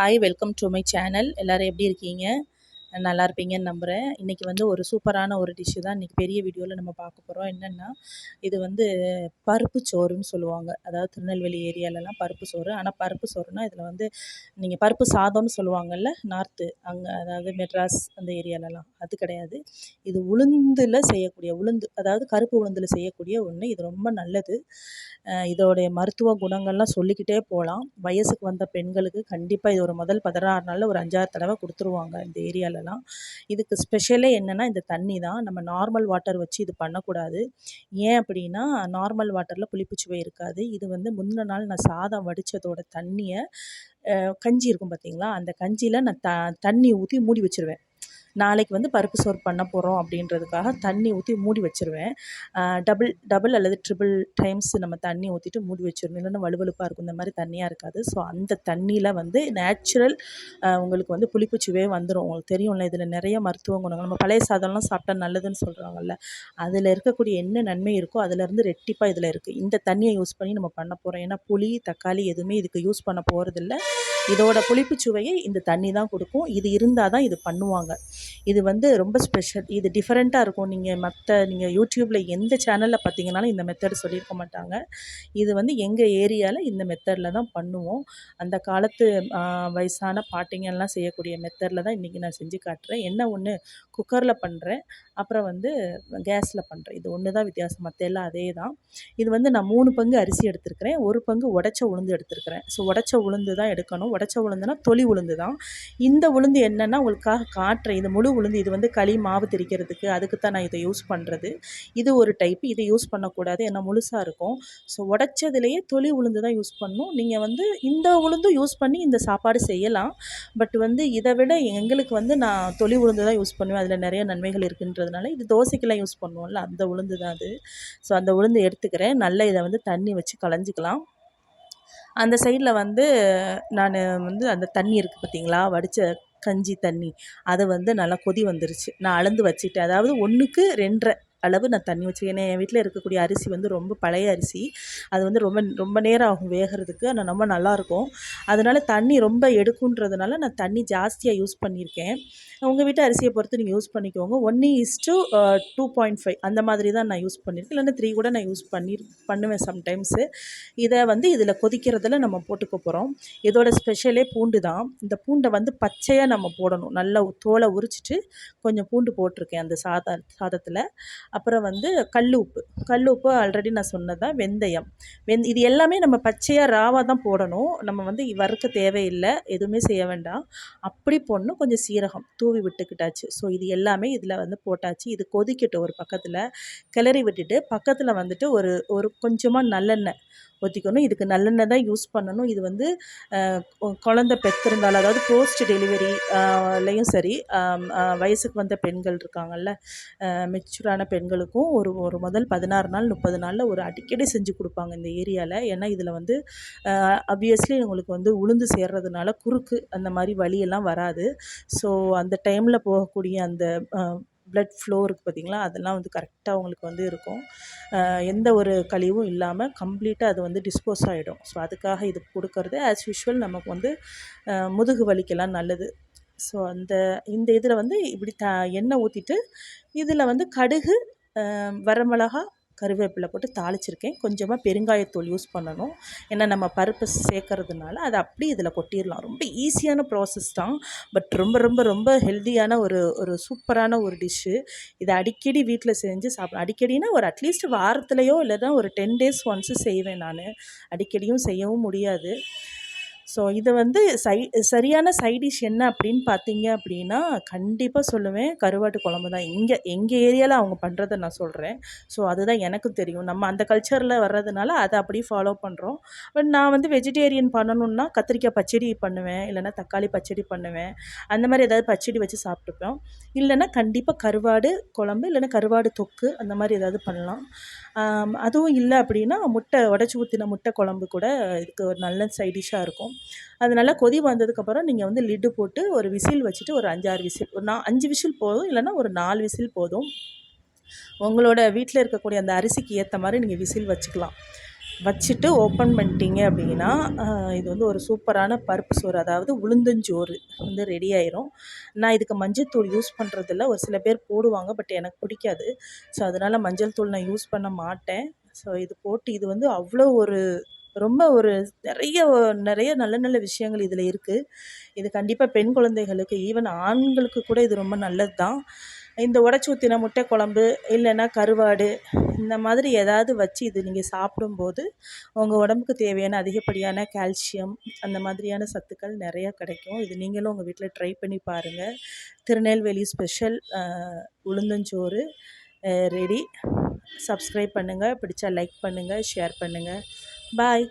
Hi welcome to my channel எல்லோரும் எப்படி இருக்கீங்க? நல்லா இருப்பீங்கன்னு நம்புகிறேன் இன்றைக்கி வந்து ஒரு சூப்பரான ஒரு டிஷ்ஷு தான் இன்றைக்கி பெரிய வீடியோவில் நம்ம பார்க்க போகிறோம் என்னென்னா இது வந்து பருப்பு சோறுன்னு சொல்லுவாங்க. அதாவது திருநெல்வேலி ஏரியாலலாம் பருப்பு சோறு. ஆனால் பருப்பு சோறுனா இதில் வந்து நீங்கள் பருப்பு சாதம்னு சொல்லுவாங்கள்ல நார்த்து அங்கே அதாவது மெட்ராஸ் அந்த ஏரியாலலாம். அது கிடையாது. இது உளுந்தில் செய்யக்கூடிய உளுந்து அதாவது கருப்பு உளுந்தில் செய்யக்கூடிய ஒன்று இது ரொம்ப நல்லது. இதோடைய மருத்துவ குணங்கள்லாம் சொல்லிக்கிட்டே போகலாம் வயசுக்கு வந்த பெண்களுக்கு கண்டிப்பாக இது ஒரு முதல் பதினாறு நாளில் ஒரு அஞ்சாறு தடவை கொடுத்துருவாங்க இந்த ஏரியாவில் சொல்லலாம். இதுக்கு ஸ்பெஷலே என்னென்னா இந்த தண்ணி தான். நம்ம நார்மல் வாட்டர் வச்சு இது பண்ணக்கூடாது. ஏன் அப்படின்னா நார்மல் வாட்டரில் புளிப்புச்சுவை இருக்காது. இது வந்து முந்தின நாள் நான் சாதம் வடித்ததோட தண்ணியை கஞ்சி இருக்கும் பார்த்தீங்களா அந்த கஞ்சியில் நான் த தண்ணி ஊற்றி மூடி வச்சுருவேன். நாளைக்கு வந்து பருப்பு சோறு பண்ண போகிறோம் அப்படின்றதுக்காக தண்ணி ஊற்றி மூடி வச்சுருவேன். டபுள் டபுள் அல்லது ட்ரிபிள் டைம்ஸ் நம்ம தண்ணி ஊற்றிட்டு மூடி வச்சிருவோம் இல்லைன்னா வலுவலுப்பாக இருக்கும். இந்த மாதிரி தண்ணியாக இருக்காது. ஸோ அந்த தண்ணியில் வந்து நேச்சுரல் உங்களுக்கு வந்து புளிப்புச்சுவே வந்துடும் உங்களுக்கு தெரியும்ல இதில் நிறைய மருத்துவ குணங்கள். நம்ம பழைய சாதம்லாம் சாப்பிட்டா நல்லதுன்னு சொல்கிறாங்கல்ல அதில் இருக்கக்கூடிய என்ன நன்மை இருக்கோ அதிலேருந்து ரெட்டிப்பாக இதில் இருக்குது இந்த தண்ணியை யூஸ் பண்ணி நம்ம பண்ண போகிறோம் ஏன்னா புளி தக்காளி எதுவுமே இதுக்கு யூஸ் பண்ண போகிறதில்ல இதோட புளிப்பு சுவையை இந்த தண்ணி தான் கொடுக்கும். இது இருந்தால் தான் இது பண்ணுவாங்க. இது வந்து ரொம்ப ஸ்பெஷல் இது டிஃப்ரெண்ட்டாக இருக்கும். நீங்கள் மற்ற நீங்கள் யூடியூப்பில் எந்த சேனலில் பார்த்தீங்கனாலும் இந்த மெத்தட் சொல்லியிருக்க மாட்டாங்க. இது வந்து எங்கள் ஏரியாவில் இந்த மெத்தடில் தான் பண்ணுவோம். அந்த காலத்து வயசான பாட்டிங்கெல்லாம் செய்யக்கூடிய மெத்தடில் தான் இன்றைக்கி நான் செஞ்சு காட்டுறேன். என்ன ஒன்று குக்கரில் பண்ணுறேன் அப்புறம் வந்து கேஸில் பண்ணுறேன் இது ஒன்று தான் வித்தியாசம் மற்ற எல்லாம் அதே தான் இது வந்து நான் மூணு பங்கு அரிசி எடுத்துருக்கிறேன். ஒரு பங்கு உடச்ச உளுந்து எடுத்துருக்கிறேன். ஸோ உடச்ச உளுந்து தான் எடுக்கணும். உடச்ச உளுந்துனா தொலி உளுந்து தான் இந்த உளுந்து என்னென்னா உங்களுக்காக காட்டுறேன். இது முழு உளுந்து இது வந்து களி மாவு திரிக்கிறதுக்கு அதுக்கு தான் நான் இதை யூஸ் பண்ணுறது இது ஒரு டைப் இதை யூஸ் பண்ணக்கூடாது. ஏன்னா முழுசாக இருக்கும். ஸோ உடச்சதுலேயே தொலி உளுந்து தான் யூஸ் பண்ணணும் நீங்கள் வந்து இந்த உளுந்தும் யூஸ் பண்ணி இந்த சாப்பாடு செய்யலாம். பட் வந்து இதை விட எங்களுக்கு வந்து நான் தொலி உளுந்து தான் யூஸ் பண்ணுவேன். அதில் நிறைய நன்மைகள் இருக்குன்றது இருக்கிறதுனால இது தோசைக்கெல்லாம் யூஸ் பண்ணுவோம்ல அந்த உளுந்து தான் அது. ஸோ அந்த உளுந்து எடுத்துக்கிறேன். நல்லா இதை வந்து தண்ணி வச்சு களைஞ்சிக்கலாம் அந்த சைடில் வந்து நான் வந்து அந்த தண்ணி இருக்குது பார்த்தீங்களா வடித்த கஞ்சி தண்ணி. அதை வந்து நல்லா கொதி வந்துருச்சு. நான் அளந்து வச்சுட்டேன். அதாவது ஒன்றுக்கு ரெண்டரை அளவு நான் தண்ணி வச்சுக்கேன் என் வீட்டில் இருக்கக்கூடிய அரிசி வந்து ரொம்ப பழைய அரிசி. அது வந்து ரொம்ப ரொம்ப நேரம் ஆகும் வேகிறதுக்கு. ஆனால் ரொம்ப நல்லாயிருக்கும் அதனால் தண்ணி ரொம்ப எடுக்குன்றதுனால நான் தண்ணி ஜாஸ்தியாக யூஸ் பண்ணியிருக்கேன். உங்கள் வீட்டு அரிசியை பொறுத்து நீங்கள் யூஸ் பண்ணிக்கோங்க. ஒன்று is to two point five அந்த மாதிரி தான் நான் யூஸ் பண்ணியிருக்கேன். இல்லைன்னா த்ரீ கூட நான் யூஸ் பண்ணி பண்ணுவேன் சம்டைம்ஸு இதை வந்து இதில் கொதிக்கிறதுல நம்ம போட்டுக்க போகிறோம் இதோட ஸ்பெஷலே பூண்டு தான். இந்த பூண்டை வந்து பச்சையாக நம்ம போடணும். நல்லா தோலை உரிச்சிட்டு கொஞ்சம் பூண்டு போட்டிருக்கேன் அந்த சாதம் சாதத்தில். அப்புறம் வந்து கல் உப்பு கல் உப்பு ஆல்ரெடி நான் சொன்னதான் வெந்தயம். வெந் இது எல்லாமே நம்ம பச்சையாக ராவாக தான் போடணும். நம்ம வந்து வறுக்க தேவையில்லை. எதுவுமே செய்ய வேண்டாம். அப்படி போடணும். கொஞ்சம் சீரகம் தூவி விட்டுக்கிட்டாச்சு. ஸோ இது எல்லாமே இதில் வந்து போட்டாச்சு. இது கொதிக்கட்டும் ஒரு பக்கத்தில். கிளறி விட்டுட்டு பக்கத்தில் வந்துட்டு ஒரு ஒரு கொஞ்சமாக நல்லெண்ணெய். ஊற்றிக்கணும் இதுக்கு நல்லெண்ணெய் தான் யூஸ் பண்ணணும். இது வந்து குழந்த பெற்றிருந்தாலும் அதாவது போஸ்ட் டெலிவரிலையும் சரி வயசுக்கு வந்த பெண்கள் இருக்காங்கல்ல மெச்சூரான பெண்களுக்கும் ஒரு ஒரு முதல் பதினாறு நாள் முப்பது நாளில் ஒரு அடிக்கடி செஞ்சு கொடுப்பாங்க இந்த ஏரியாவில் ஏன்னா இதில் வந்து அப்வியஸ்லி உங்களுக்கு வந்து உளுந்து சேர்றதுனால குறுக்கு அந்த மாதிரி வழியெல்லாம் வராது. ஸோ அந்த டைமில் போகக்கூடிய அந்த ப்ளட் ஃப்ளோ இருக்குது பார்த்திங்களா? அதெல்லாம் வந்து கரெக்டாக அவங்களுக்கு வந்து இருக்கும். எந்த ஒரு கழிவும் இல்லாமல் கம்ப்ளீட்டாக அது வந்து டிஸ்போஸ் ஆகிடும் ஸோ அதுக்காக இது கொடுக்கறது. ஆஸ் யூஷுவல் நமக்கு வந்து முதுகு வலிக்கெல்லாம் நல்லது. ஸோ அந்த இந்த இதில் வந்து இப்படி த எண்ணெய் ஊற்றிட்டு இதில் வந்து கடுகு வரமிளகா கருவேப்பிலை போட்டு தாளிச்சிருக்கேன். கொஞ்சமாக பெருங்காயத்தூள் யூஸ் பண்ணணும். ஏன்னா நம்ம பருப்பு சேர்க்கறதுனால அதை அப்படி இதில் கொட்டிடலாம். ரொம்ப ஈஸியான ப்ராசஸ் தான். பட் ரொம்ப ரொம்ப ரொம்ப ஹெல்த்தியான ஒரு ஒரு சூப்பரான ஒரு டிஷ்ஷு இதை அடிக்கடி வீட்டில் செஞ்சு சாப்பிட அடிக்கடினா ஒரு அட்லீஸ்ட் வாரத்துலேயோ இல்லைன்னா ஒரு டென் டேஸ் ஒன்ஸு செய்வேன் நான். அடிக்கடியும் செய்யவும் முடியாது. ஸோ இது வந்து சை சரியான சைடிஷ் என்ன அப்படின்னு பார்த்தீங்க அப்படின்னா கண்டிப்பாக சொல்லுவேன். கருவாட்டு குழம்பு தான். இங்கே எங்கள் ஏரியாவில் அவங்க பண்ணுறத நான் சொல்கிறேன் ஸோ அதுதான் எனக்கும் தெரியும். நம்ம அந்த கல்ச்சரில் வர்றதுனால அதை அப்படியே ஃபாலோ பண்ணுறோம் பட் நான் வந்து வெஜிடேரியன் பண்ணணுன்னா கத்திரிக்காய் பச்சடி பண்ணுவேன். இல்லைனா தக்காளி பச்சடி பண்ணுவேன். அந்த மாதிரி ஏதாவது பச்சடி வச்சு சாப்பிட்டுப்போம் இல்லைன்னா கண்டிப்பாக கருவாடு குழம்பு இல்லைன்னா கருவாடு தொக்கு அந்த மாதிரி ஏதாவது பண்ணலாம். அதுவும் இல்லை அப்படின்னா முட்டை உடச்சி ஊற்றின முட்டை குழம்பு கூட இதுக்கு ஒரு நல்ல சைடிஷாக இருக்கும். அது நல்லா கொதி வந்ததுக்கப்புறம் நீங்கள் வந்து லிட்டு போட்டு ஒரு விசில் வச்சுட்டு ஒரு அஞ்சாறு விசில் ஒரு நா அஞ்சு விசில் போதும் இல்லைன்னா ஒரு நாலு விசில் போதும். உங்களோட வீட்டில் இருக்கக்கூடிய அந்த அரிசிக்கு ஏற்ற மாதிரி நீங்கள் விசில் வச்சுக்கலாம். வச்சுட்டு ஓப்பன் பண்ணிட்டீங்க அப்படின்னா இது வந்து ஒரு சூப்பரான பருப்பு சோறு அதாவது உளுந்தஞ்சோறு வந்து ரெடி ஆயிரும். நான் இதுக்கு மஞ்சள் தூள் யூஸ் பண்ணுறதில்ல ஒரு சில பேர் போடுவாங்க பட் எனக்கு பிடிக்காது. ஸோ அதனால் மஞ்சள் தூள் நான் யூஸ் பண்ண மாட்டேன். ஸோ இது போட்டு இது வந்து அவ்வளோ ஒரு ரொம்ப ஒரு நிறைய நிறைய நல்ல நல்ல விஷயங்கள் இதில் இருக்குது இது கண்டிப்பாக பெண் குழந்தைகளுக்கு ஈவன் ஆண்களுக்கு கூட இது ரொம்ப நல்லது தான் இந்த உடச்சி ஊற்றின முட்டை குழம்பு இல்லைன்னா கருவாடு இந்த மாதிரி ஏதாவது வச்சு இது நீங்கள் சாப்பிடும்போது உங்கள் உடம்புக்கு தேவையான அதிகப்படியான கால்சியம் அந்த மாதிரியான சத்துக்கள் நிறையா கிடைக்கும். இது நீங்களும் உங்கள் வீட்டில் ட்ரை பண்ணி பாருங்கள் திருநெல்வேலி ஸ்பெஷல் உளுந்தஞ்சோறு ரெடி. சப்ஸ்கிரைப் பண்ணுங்கள் பிடிச்சா லைக் பண்ணுங்கள் ஷேர் பண்ணுங்கள் பாய்.